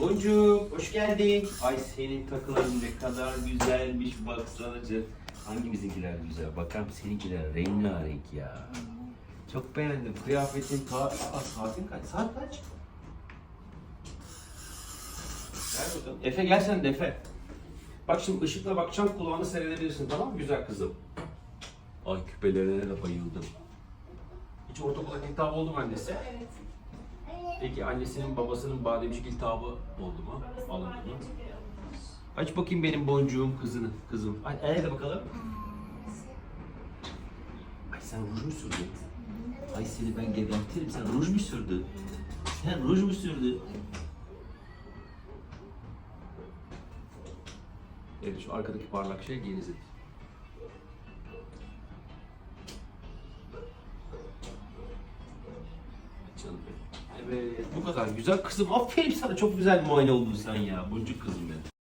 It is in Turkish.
Boncuk, hoş geldin. Ay senin takıların ne kadar güzelmiş baksana canım. Hangimizinkiler güzel? Bakalım seninkiler rengarenk ya. Çok beğendim. Kıyafetin ta... Aa, saatin kaç? Saat kaç? Gel bakalım. Efe gel sen de. Bak şimdi ışıkla bakacağım kulağını seyredebilirsin tamam mı güzel kızım? Ay küpelerine de bayıldım. Hiç ortaokula iltihabı oldu mu annesi? Evet. Peki annesinin babasının bademcik iltihabı oldu mu? Alındı mı? Aç bakayım benim boncuğum kızını, kızım. Ay el de bakalım. Ay sen ruj mu sürdün? Ay seni ben gebertirim. Sen ruj mu sürdün? Sen ruj mu sürdün? Evet şu arkadaki parlak şey genizin. Canım benim. Evet bu kadar güzel kızım. Aferin sana çok güzel muayene oldun sen ya. Boncuk kızım benim.